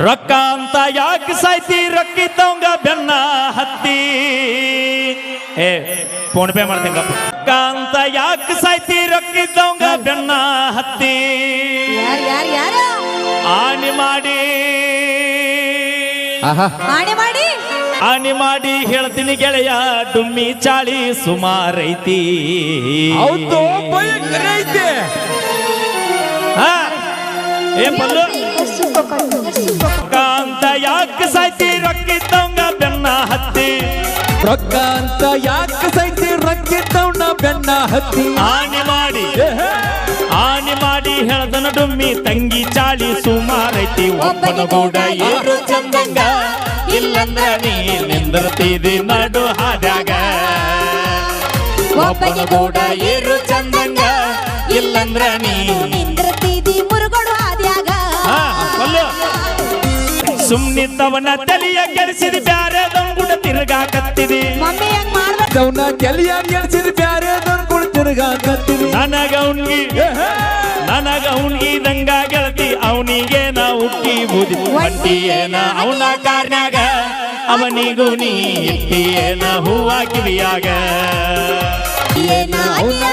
ರೊಕ್ಕ ಅಂತ ಯಾಕೆ ಸಾಯ್ತಿ? ರೊಕ್ಕಿತ್ತವಂಗ ಬೆನ್ನ ಹತ್ತಿ. ಏ ಫೋನ್ ಪೇ ಮಾಡ್ತೀನಿ ಕಪ್ಪ ರೊಕ್ಕ ಅಂತ ಯಾಕೆ ಸಾಯ್ತಿ? ರೊಕ್ಕಿದ್ದವಂಗ ಬೆನ್ನ ಹತ್ತಿ. ಯಾರು ಯಾರು ಯಾರು? ಆನಿ ಮಾಡಿ. ಆಹಾ. ಮಾಡಿ ಮಾಡಿ? ಆನಿ ಮಾಡಿ ಹೇಳ್ತೀನಿ ಗೆಳೆಯ ಡುಮ್ಮಿ ಚಾಳಿ ಸುಮಾರೈತಿ ಹೌದು? ಏ ರೊಕ್ಕ ಅಂತ ಯಾಕೆ ಸೈತಿ ರೊಕ್ಕಿದ್ದವ್ನ ಬೆನ್ನ ಹತ್ತಿ. ರೊಕ್ಕ ಅಂತ ಯಾಕೆ ಸೈತಿ ರೊಕ್ಕಿದ್ದವ್ನ ಬೆನ್ನ ಹತ್ತಿ. ಆನೆ ಮಾಡಿ. ಆನೆ ಮಾಡಿ ಹೇಳ್ದನ ಡುಮ್ಮಿ ತಂಗಿ ಚಾಳಿ ಸುಮಾರೈತಿ. ಒಬ್ಬನ ಕೂಡ ಏರು ಚಂದಂಗ. ಇಲ್ಲಂದ್ರ ನೀ ನಿಂದಿರ್ತಿದಿ ನಡು ಹಾದ್ಯಾಗ. ಒಬ್ಬನ ಗೂಡ ಏರು ಚಂದಂಗ. ಇಲ್ಲಂದ್ರ ನೀ ಸುಮ್ನಿದ್ದವನ ತಲೆಯ ಕೆಡಿಸಿದ ಬ್ಯಾರೆ ಗುಡ ತಿರುಗಾಕತ್ತಿದಿ ಮಮ್ಮಿ ಹಂಗ್ ಮಾಡ್ಬೇಡ ಅವನ ಕೆಲಿಯ ಎಳ್ಸಿದ ಬ್ಯಾರೆ ಕೂಡ ತಿರುಗಾಕತ್ತೀವಿ ನನಗ ಅವ್ನಿಗೆ ನನಗ ಅವ್ನಿಗೆ ದಂಗ ಗೆಳತಿ ಅವನಿಗೆ ನಾ ಉಕ್ಕಿ ಬುದಿ ಒಂಟಿ ಏನ ಅವನ ಕಾರ್ನ್ಯಾಗ ಅವನಿಗೂ ನೀ ಇಟ್ಟಿ ಏನ ಹೂವ ಕಿವಿಯಾಗ ಏನ ಅವನ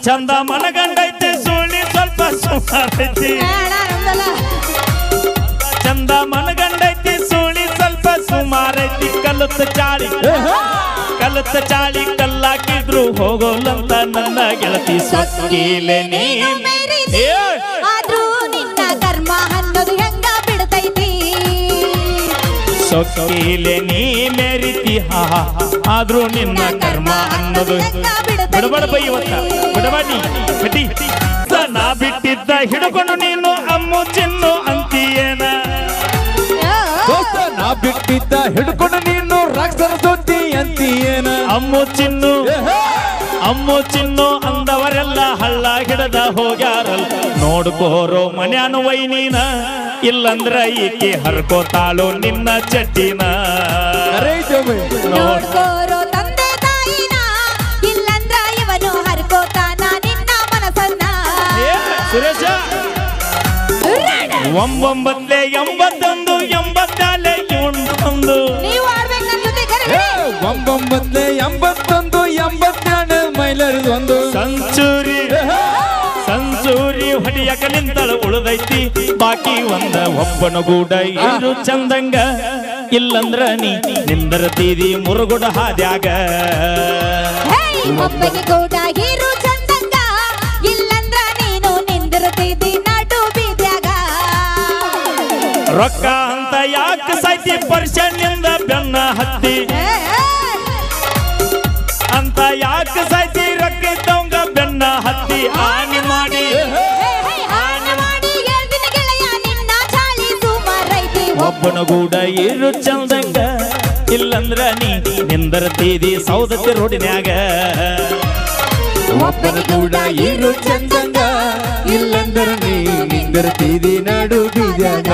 ಚಂದ ಮನಗಂಡೈತೆ ಸುಳ್ಳಿ ಸ್ವಲ್ಪ ಸುಮಾರೈತಿ ಚಂದ ಮನಗಂಡೈತಿ ಸುಳಿ ಸ್ವಲ್ಪ ಸುಮಾರೈತಿ ಕಲುತ್ತ ಚಾಳಿ ಕಲುತ್ತ ಚಾಳಿ ಕಲ್ಲಾಕಿದ್ರು ಹೋಗೋಲ್ಲಂತ ನನ್ನ ಗೆಳತಿ ಸೊಕ್ಕೀಲೆ ನೀ. ಸೊಕ್ಕೀಲೆ ನೀ ಮೇರಿತಿ ಹಾ ಹಾ, ಆದ್ರೂ ನಿನ್ನ ಕರ್ಮ ಅನ್ನೋದು ಬಿಡಬಾಡ ಬೈ ಇವತ್ತ ಬಿಡಬಾಡಿ ಬಿಟ್ಟಿ ನಾ ಬಿಟ್ಟಿದ್ದ ಹಿಡ್ಕೊಂಡು ನೀನು ಅಮ್ಮು ಚಿನ್ನು ಅಂತೀಯೇನ? ನಾ ಬಿಟ್ಟಿದ್ದ ಹಿಡ್ಕೊಂಡು ನೀನು ರಾಕ್ಷಸ ಸುದ್ದಿ ಅಂತೀಯೇನ? ಅಮ್ಮು ಚಿನ್ನು ಅಮ್ಮು ಚಿನ್ನು ಅಂದವರೆಲ್ಲ ಹಳ್ಳ ಹಿಡದ ಹೋಗ್ಯಾರಲ್ಲ. ನೋಡ್ಕೋರೋ ಮನ್ಯಾನ ವೈನೀನ ಇಲ್ಲಂದ್ರ ಈಕೆ ಹರ್ಕೋತಾಳು ನಿನ್ನ ಒಮ್ಮೆ. ನೋಡ್ಕೋರೋ ತಂದೆ ತಾಯಿನ ಇಲ್ಲಂದ್ರ ಇವನು ಹರ್ಕೋತಾನ ನಿನ್ನ ಮನಸ್ಸನ್ನ. ಸುರೇಶ? ಒಂಬೊಂಬತ್ಲೆ ಎಂಬತ್ತೊಂದು ಎಂಬತ್ತಾಲೆ ನೀವು ಆಡ್ಬೇಕು ನನ್ನ ಜೊತೆ ಎಂಬತ್ತೊಂದು ಎಂಬತ್ತೆರಡು ಮೈಲರಿದ ಒಂದು. ಸಂಚೂರಿ ಸಂಚೂರಿ ಹೊಡಿಯಕ ನಿಂತಳ ಉಳಿದೈತಿ. ಬಾಕಿ ಒಂದ ಒಬ್ಬನ ಗೂಡ ಇರು ಚಂದಂಗ. ಇಲ್ಲಂದ್ರ ನೀ ನಿಂದರತೀದಿ ಮುರುಗುಡ ಹಾದ್ಯಾಗ. ಹೀರು ಚಂದಂಗ. ಇಲ್ಲಂದ್ರ ನೀನು ನಿಂದಿರ್ತಿದ್ದಿ ನಾಟು ಬೀದ್ಯಾಗ. ರೊಕ್ಕ ಅಂತ ಯಾಕೆ ಸೈತಿ ಪರ್ಷನ್ನಿಂದ ಬೆನ್ನ ಹತ್ತಿ. ಅಂತ ಯಾಕೆ ಸೈತಿ ರೊಕ್ಕ ಇದ್ದವಂಗ ಬೆನ್ನ ಹತ್ತಿ. ಆನಿ ಸುಮಾರೈತಿ ಏನು ಇರು ಚಂದಂಗ. ಇಲ್ಲಂದ್ರ ನೀ ನಿಂದರತೀದಿ ಸೌದತ್ತಿ ರೋಡಿನ್ಯಾಗ. ಒಬ್ಬನ ಕೂಡ ಇರು ಚಂದಂಗ. ಇಲ್ಲಂದ್ರ ನೀ ತೇದಿ ನಡು ಬೀದ್ಯಾಗ